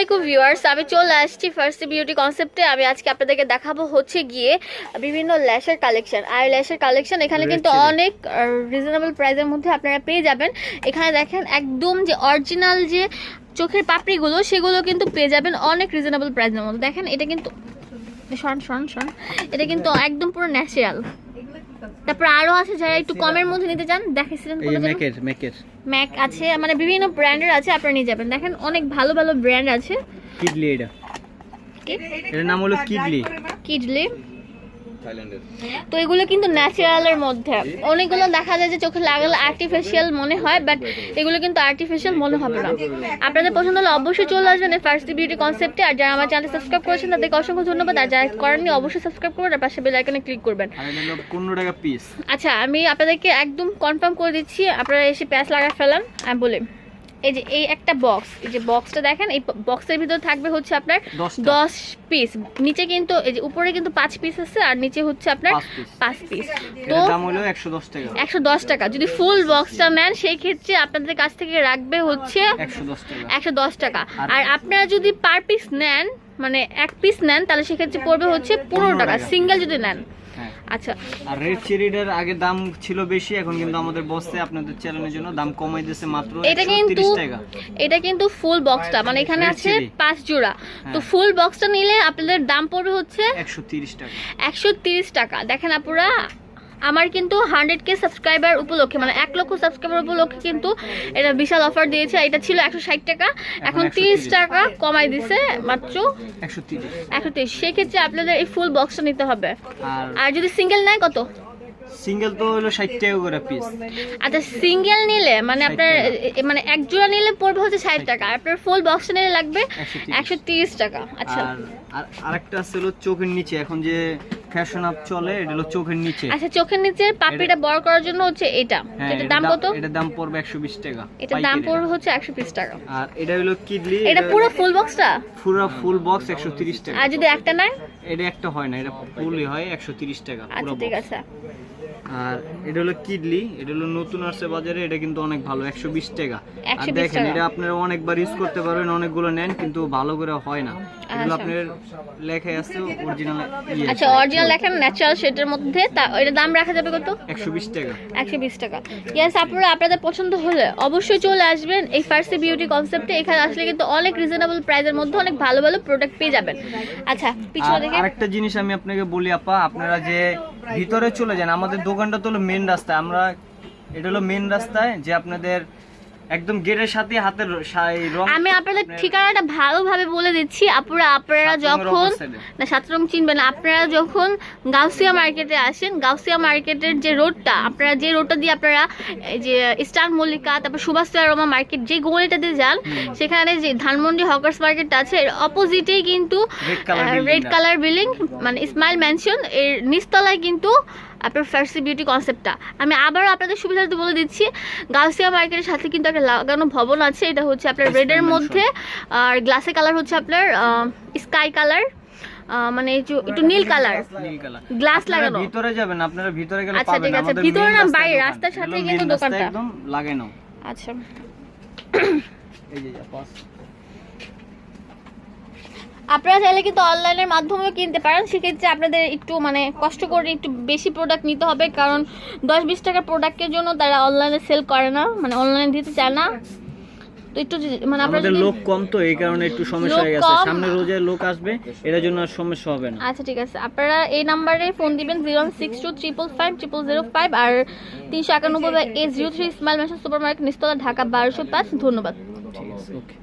আলাইকুম ভিউয়ার্স আমি চলে আসছি ফার্স্ট বিউটি কনসেপ্টে। আমি আজকে আপনাদেরকে দেখাবো হচ্ছে গিয়ে বিভিন্ন ল্যাশের কালেকশন। আর ল্যাশের কালেকশন এখানে কিন্তু অনেক রিজনেবল প্রাইসের মধ্যে আপনারা পেয়ে যাবেন। এখানে দেখেন একদম যে অরিজিনাল যে চোখের পাপড়িগুলো সেগুলো কিন্তু পেয়ে যাবেন অনেক রিজনেবল প্রাইসের মধ্যে। দেখেন এটা কিন্তু শন শন শন এটা কিন্তু একদম পুরো ন্যাচারাল তারপর আরও আছে যারা একটু কমের মধ্যে নিতে চান দেখেছিলেন কোনো ম্যাক আছে মানে বিভিন্ন ব্র্যান্ডের আছে আপনারা নিয়ে যাবেন। দেখেন অনেক ভালো ভালো ব্র্যান্ড আছে। কিডলি এটা। এটার নাম হলো কিডলি কিডলি তো এগুলো কিন্তু ন্যাচারালের মধ্যে। অনেকগুলো দেখা যায় যে চোখে লাগালে আর্টিফিশিয়াল মনে হয় বাট এগুলো কিন্তু আর্টিফিশিয়াল মনে হবে না। আপনাদের পছন্দ হলে অবশ্যই চলে আসবেন এই ফার্স্ট বিউটি কনসেপ্টে আর যারা আমার চ্যানেল সাবস্ক্রাইব করেছেন তাদেরকে অসংখ্য ধন্যবাদ। আর যারা করেননি অবশ্যই সাবস্ক্রাইব করবেন আর পাশে বেল আইকনে ক্লিক করবেন। আচ্ছা আমি আপনাদেরকে একদম কনফার্ম করে দিচ্ছি। আপনারা এসে প্যাচ লাগা ফেলান আমি বলি। এই যে এই একটা বক্স এই যে বক্সটা দেখেন এই বক্সের ভিতরে থাকবে হচ্ছে আপনার। দশ পিস নিচে কিন্তু এই যে উপরে কিন্তু পাঁচ পিস আছে আর নিচে হচ্ছে আপনার পাঁচ পিস তো এটার দাম হলো একশো দশ টাকা। যদি ফুল বক্সটা নেন সেই ক্ষেত্রে আপনাদের কাছ থেকে রাখবে হচ্ছে একশো দশ টাকা। আর- আপনারা যদি পার পিস নেন মানে এক পিস নেন তাহলে সেক্ষেত্রে পড়বে হচ্ছে পনেরো টাকা। সিঙ্গেল যদি নেন। আচ্ছা। আর রেড চেরিটার আগে দাম ছিল বেশি এখন কিন্তু আমাদের বসতে আপনাদের চ্যানেলের জন্য। দাম কমাই দিয়েছে মাত্র এটা কিন্তু এটা কিন্তু ফুল বক্সটা মানে এখানে আছে পাঁচ জোড়া। তো হ্যাঁ। ফুল বক্সটা নিলে আপনাদের দাম পড়বে হচ্ছে একশো তিরিশ টাকা। একশো তিরিশ টাকা। দেখেন আপুরা আমার কিন্তু হান্ড্রেড কে সাবস্ক্রাইবার উপলক্ষে মানে এক লক্ষ সাবস্ক্রাইবার উপলক্ষে কিন্তু এটা বিশাল অফার দিয়েছে এটা ছিল একশো ষাট টাকা। এখন তিরিশ। টাকা কমাই দিছে মাত্র একশো তিরিশ। সেক্ষেত্রে আপনাদের এই ফুল বক্সটা নিতে হবে। আর যদি সিঙ্গেল নেয় কত? সিঙ্গেল তো হলো ষাট টাকা করে পিস আচ্ছা সিঙ্গেল নিলে মানে আপনার মানে এক জোড়া নিলে পড়বে হচ্ছে ষাট টাকা। আর আপনার ফুল বক্সটা নিলে লাগবে 130 একশো তিরিশ টাকা। আচ্ছা। আর আর আরেকটা আছে হলো চোখের নিচে। এখন যে ফ্যাশন আপ চলে এটা হলো চোখের নিচে। আচ্ছা চোখের নিচে পাপড়িটা বড় করার জন্য হচ্ছে এটা। হ্যাঁ এটার দাম কত? এটার দাম পড়বে একশো বিশ টাকা এটার দাম পড়বে হচ্ছে একশো পিস টাকা। আর এটা হলো কিডলি এটা পুরো ফুল বক্সটা পুরো ফুল বক্স একশো তিরিশ টাকা। আর যদি একটা নাই? এটা একটা হয় না এটা ফুলই হয় একশো তিরিশ টাকা পুরো আচ্ছা ঠিক আছে। আর এটা হলো কিডলি এটা হলো নতুন আসছে বাজারে এটা কিন্তু অনেক ভালো একশো বিশ টাকা। আর দেখেন এটা আপনারা অনেকবার ইউজ করতে পারবেন অনেকগুলো নেন কিন্তু ভালো করে হয় না। এগুলো আচ্ছা। আপনার লেখায় আছে অরিজিনাল আচ্ছা অরিজিনাল লেখেন ন্যাচারাল সেটের মধ্যে তা দাম রাখা যাবে কত? একশো বিশ টাকা। একশো বিশ টাকা। ইয়াস আপনারা আপনাদের পছন্দ হলে অবশ্যই চলে আসবেন এই ফার্সি বিউটি কনসেপ্টে এখানে আসলে কিন্তু অনেক রিজনেবল প্রাইসের মধ্যে অনেক ভালো ভালো প্রোডাক্ট পেয়ে যাবেন। আচ্ছা পিছনে আর দেখে আরেকটা জিনিস আমি আপনাকে বলি আপা আপনারা যে ভিতরে চলে যান আমাদের দোকানটা তো হলো মেন রাস্তায় আমরা এটা হলো মেন রাস্তায় যে আপনাদের একদম গেটের সাথে হাতের আমি আপনাদের ঠিকানাটা ভালোভাবে বলে দিচ্ছি। আপুরা আপনারা যখন না সাতরং চিনবেন আপনারা যখন গাউসিয়া মার্কেটে আসেন গাউসিয়া মার্কেটের যে রোডটা আপনারা যে রোডটা দিয়ে আপনারা এই যে স্টার মল্লিকা তারপর সুভাষ রমা মার্কেট যে গলিটা দিয়ে যান সেখানে যে ধানমন্ডি হকার্স মার্কেটটা আছে এর অপোজিটেই কিন্তু রেড কালার বিল্ডিং মানে ইসমাইল ম্যানশন এর নিচতলায় কিন্তু আপনার ফার্সি বিউটি কনসেপ্টটা। আমি আবারও আপনাদের সুবিধার্থে বলে দিচ্ছি গাউসিয়া মার্কেটের সাথে কিন্তু একটা লাগানো ভবন আছে এটা হচ্ছে আপনার রেডের মধ্যে আর গ্লাসের কালার হচ্ছে আপনার স্কাই কালার মানে একটু নীল কালার। গ্লাস লাগানো। ভিতরে যাবেন আপনারা ভিতরে গেলে আচ্ছা, ঠিক আছে। ভিতরে না, বাইরে, রাস্তার হলো কিন্তু দোকানটা। একদম লাগানো আচ্ছা। এই যে আপনারা চাইলে কিন্তু অনলাইনের মাধ্যমেও কিনতে পারেন। সেক্ষেত্রে আপনাদের একটু মানে কষ্ট করে একটু বেশি প্রোডাক্ট নিতে হবে। কারণ দশ বিশ টাকার প্রোডাক্টের জন্য তারা অনলাইনে সেল করে না। মানে অনলাইনে দিতে চায় না। তো একটু মানে আমাদের লোক কম তো এই কারণে একটু সমস্যা হয়ে গেছে। সামনে লোক আসবে এটার জন্য আর সমস্যা হবে না। আচ্ছা ঠিক আছে। আপনারা এই নাম্বারে ফোন দিবেন zero six two triple five triple zero five আর তিনশো একানব্বই বা এ zero three smile mansion super market নিস্তলা Dhaka বারোশো পাঁচ। ধন্যবাদ। ঠিক আছে। ওকে।